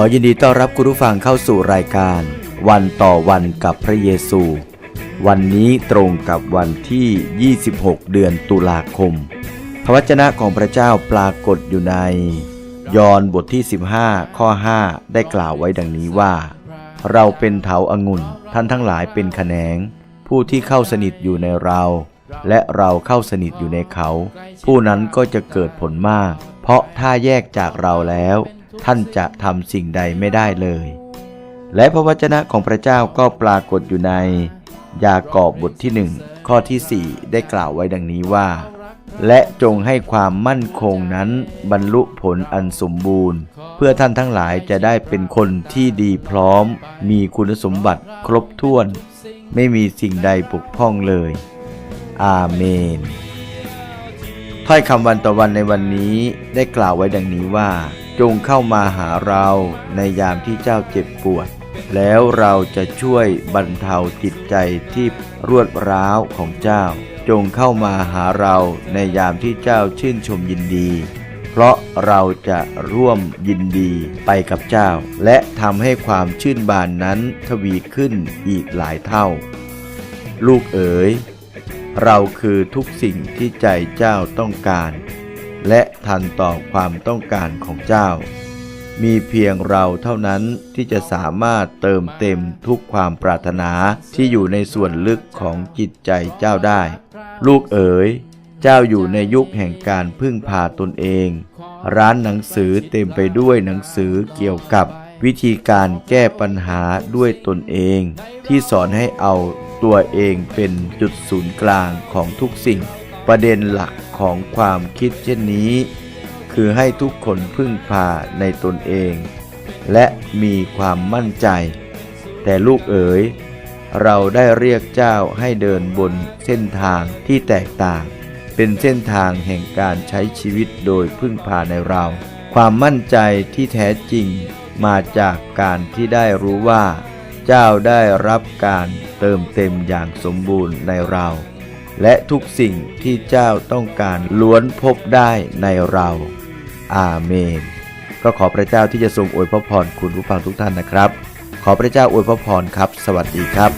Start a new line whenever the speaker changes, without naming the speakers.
อยินดีต้อนรับคุณผู้ฟังเข้าสู่รายการ วันต่อวันกับพระเยซู วันนี้ตรงกับวันที่ 26 เดือนตุลาคม พระวจนะของพระเจ้าปรากฏอยู่ใน ยอห์นบทที่ 15 ข้อ 5 ได้กล่าวไว้ดังนี้ว่า เราเป็นเถาอางุ่นท่านทั้งหลายเป็นขแขนง ผู้ที่เข้าสนิทอยู่ในเรา และเราเข้าสนิทอยู่ในเขา ผู้นั้นก็จะเกิดผลมาก เพราะถ้าแยกจากเราแล้ว ท่านจะทำสิ่งใดไม่ได้เลย และพระวจนะของพระเจ้าก็ปรากฏอยู่ใน ยากอบบทที่หนึ่งข้อที่สี่ได้กล่าวไว้ดังนี้ว่า และจงให้ความมั่นคงนั้นบรรลุผลอันสมบูรณ์ เพื่อท่านทั้งหลายจะได้เป็นคนที่ดีพร้อม มีคุณสมบัติครบถ้วน ไม่มีสิ่งใดปกพร่องเลย อาเมน ถ้อยคำวันต่อวันในวันนี้ได้กล่าวไว้ดังนี้ว่า จงเข้ามาหาเราในยามที่เจ้าเจ็บปวด แล้วเราจะช่วยบรรเทาจิตใจที่รวดร้าวของเจ้า จงเข้ามาหาเราในยามที่เจ้าชื่นชมยินดี เพราะเราจะร่วมยินดีไปกับเจ้า และทำให้ความชื่นบานนั้นทวีขึ้นอีกหลายเท่า ลูกเอ๋ย เราคือทุกสิ่งที่ใจเจ้าต้องการ และทันต่อความต้องการของเจ้า มีเพียงเราเท่านั้นที่จะสามารถเติมเต็มทุกความปรารถนาที่อยู่ในส่วนลึกของจิตใจเจ้าได้ ลูกเอ๋ย เจ้าอยู่ในยุคแห่งการพึ่งพาตนเอง ร้านหนังสือเต็มไปด้วยหนังสือเกี่ยวกับวิธีการแก้ปัญหาด้วยตนเอง ที่สอนให้เอา ตัวเองเป็นจุดศูนย์กลางของทุกสิ่ง ประเด็นหลักของความคิดเช่นนี้ คือให้ทุกคนพึ่งพาในตนเอง และมีความมั่นใจ แต่ลูกเอ๋ย เราได้เรียกเจ้าให้เดินบนเส้นทางที่แตกต่าง เป็นเส้นทางแห่งการใช้ชีวิตโดยพึ่งพาในเรา ความมั่นใจที่แท้จริงมาจากการที่ได้รู้ว่า เจ้าได้รับการเติมเต็มอย่างสมบูรณ์ในเรา และทุกสิ่งที่เจ้าต้องการล้วนพบได้ในเรา อาเมน ก็ขอพระเจ้าที่จะทรงอวยพระพรคุณผู้ฟังทุกท่านนะครับ ขอพระเจ้าอวยพระพรครับ สวัสดีครับ